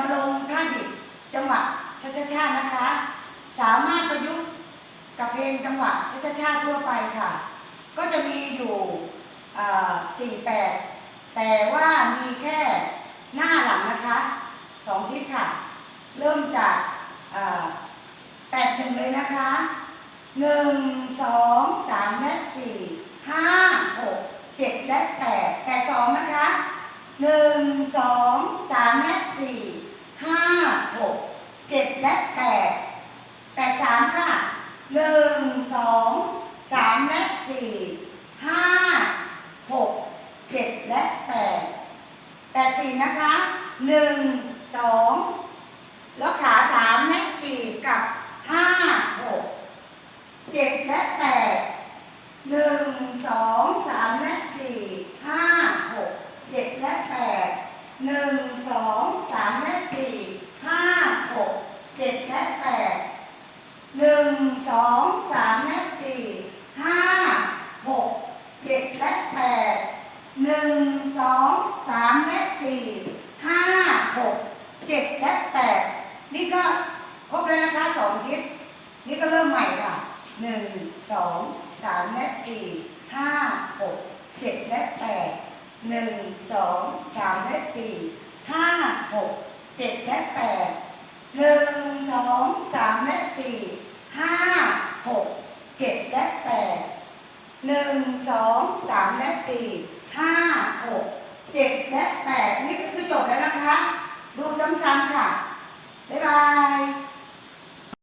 มาลงท่าดิบจังหวะชาชาชานะคะ สามารถประยุกต์กับเพลงจังหวะชาชาชาทั่วไปค่ะ ก็จะมีอยู่4-8แต่ว่ามีแค่หน้าหลังนะคะ2ทิศค่ะ เริ่มจาก8ปดหางเลยนะคะ1 2 3และ4 5 6 7และ8 8 2นะคะ หนึ่งสองสามและสี่ห้าหกเจ็ดและแปดแปดสามค่ะหนึ่งสองสามและสี่ห้าหกเจ็ดและแปดแปดสี่นะคะหนึ่งสองแล้วขาสามและสี่กับห้าหกเจ็ดและแปดหนึ่งสองสามและสี่ห้าหกเจ็ดและแปดหนึ่งสองสามและสี่ห้าหกเจ็ดและแปดหนึ่ง สองสามและสี่ห้าหกเจ็ดและแปดหนึ่งสองสามและสี่ห้าหกเจ็ดและแปดนี่ก็ครบแล้วนะคะสองทิศนี่ก็เริ่มใหม่ค่ะหนึ่งสองสามและสี่ห้าหกเจ็ดและแปดหนึ่งสองสามและสี่ห้าหกเจ็ดและแปดหนึ่งสองสามและสี่ห้าหกเจ็ดและแปด หนึ่งสองสามและสี่ห้าหกเจ็ดและแปดนี่ก็คือจบแล้วนะคะ